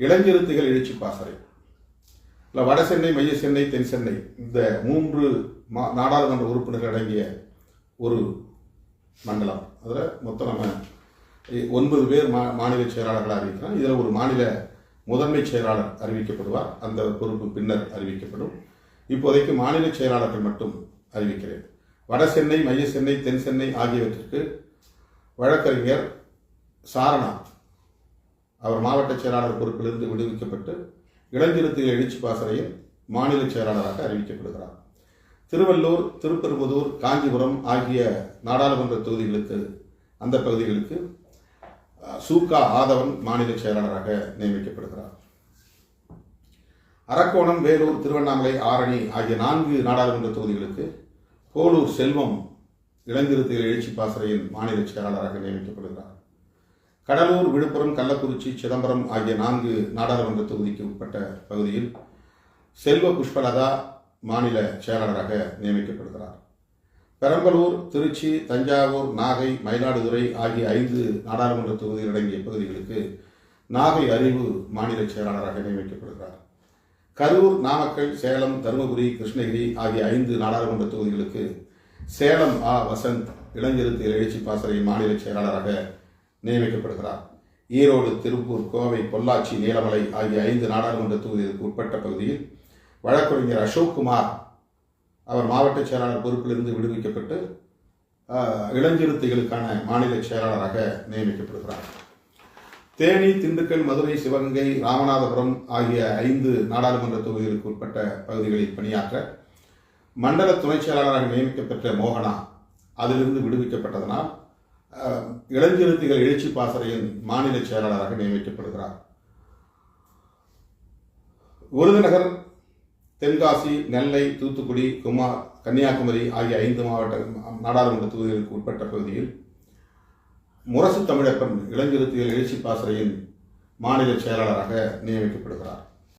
இளஞ்சிறுத்தைகள் எழுச்சி பாசறை. இல்லை வட சென்னை மைய சென்னை தென் சென்னை இந்த மூன்று மா நாடாளுமன்ற உறுப்பினர்கள் அடங்கிய ஒரு மண்டலம். அதில் மொத்தம் நம்ம ஒன்பது பேர் மா மாநில செயலாளர்களாக அறிவிக்கிறோம் இதில் ஒரு மாநில முதன்மை செயலாளர் அறிவிக்கப்படுவார். அந்த பொறுப்பு பின்னர் அறிவிக்கப்படும். இப்போதைக்கு மாநில செயலாளர்கள் மட்டும் அறிவிக்கிறேன். வட சென்னை மைய சென்னை தென் சென்னை ஆகியவற்றிற்கு வழக்கறிஞர் சாரநாத் அவர் மாவட்ட செயலாளர் பொறுப்பிலிருந்து விடுவிக்கப்பட்டு இளஞ்சிறுத்தைகள் எழுச்சி பாசறையில் மாநில செயலாளராக அறிவிக்கப்படுகிறார். திருவள்ளூர் திருப்பெரும்புதூர் காஞ்சிபுரம் ஆகிய நாடாளுமன்ற தொகுதிகளுக்கு அந்த பகுதிகளுக்கு சூக்கா சூகா ஆதவன் மாநில செயலாளராக நியமிக்கப்படுகிறார். அரக்கோணம் வேலூர் திருவண்ணாமலை ஆரணி ஆகிய நான்கு நாடாளுமன்ற தொகுதிகளுக்கு போலூர் செல்வம் இளஞ்சிறுத்தைகள் எழுச்சி பாசறையின் மாநில செயலாளராக நியமிக்கப்படுகிறார். கடலூர் விழுப்புரம் கள்ளக்குறிச்சி சிதம்பரம் ஆகிய நான்கு நாடாளுமன்ற தொகுதிக்கு உட்பட்ட பகுதியில் செல்வ புஷ்பலதா மாநில செயலாளராக நியமிக்கப்படுகிறார். பெரம்பலூர் திருச்சி தஞ்சாவூர் நாகை மயிலாடுதுறை ஆகிய ஐந்து நாடாளுமன்ற தொகுதிகள் அடங்கிய பகுதிகளுக்கு நாகை அறிவு மாநில செயலாளராக நியமிக்கப்படுகிறார். கரூர் நாமக்கல் சேலம் தருமபுரி கிருஷ்ணகிரி ஆகிய ஐந்து நாடாளுமன்ற தொகுதிகளுக்கு சேலம் ஆ வசந்த் இளஞ்சிறுத்தை எழுச்சி பாசறை மாநில செயலாளராக நியமிக்கப்படுகிறார். ஈரோடு திருப்பூர் கோவை பொள்ளாச்சி நீலமலை ஆகிய ஐந்து நாடாளுமன்ற தொகுதிகளுக்கு உட்பட்ட பகுதியில் வழக்கறிஞர் அசோக் குமார் அவர் மாவட்ட செயலாளர் பொறுப்பிலிருந்து விடுவிக்கப்பட்டு இளஞ்சிறுத்தைகளுக்கான மாநில செயலாளராக நியமிக்கப்படுகிறார். தேனி திண்டுக்கல் மதுரை சிவகங்கை ராமநாதபுரம் ஆகிய ஐந்து நாடாளுமன்ற தொகுதிகளுக்கு உட்பட்ட பகுதிகளில் பணியாற்ற மண்டல துணைச் செயலாளராக நியமிக்கப்பட்ட மோகனா அதிலிருந்து விடுவிக்கப்பட்டதனால் இளஞ்சிறுத்தைகள் எழுச்சி பாசறையின் மாநில செயலாளராக நியமிக்கப்படுகிறார். விருதுநகர் தென்காசி நெல்லை தூத்துக்குடி குமார் கன்னியாகுமரி ஆகிய ஐந்து மாவட்ட நாடாளுமன்ற தொகுதிகளுக்கு உட்பட்ட பகுதியில் முரசு தமிழப்பன் இளஞ்சிறுத்தைகள் எழுச்சி பாசறையின் மாநில செயலாளராக நியமிக்கப்படுகிறார்.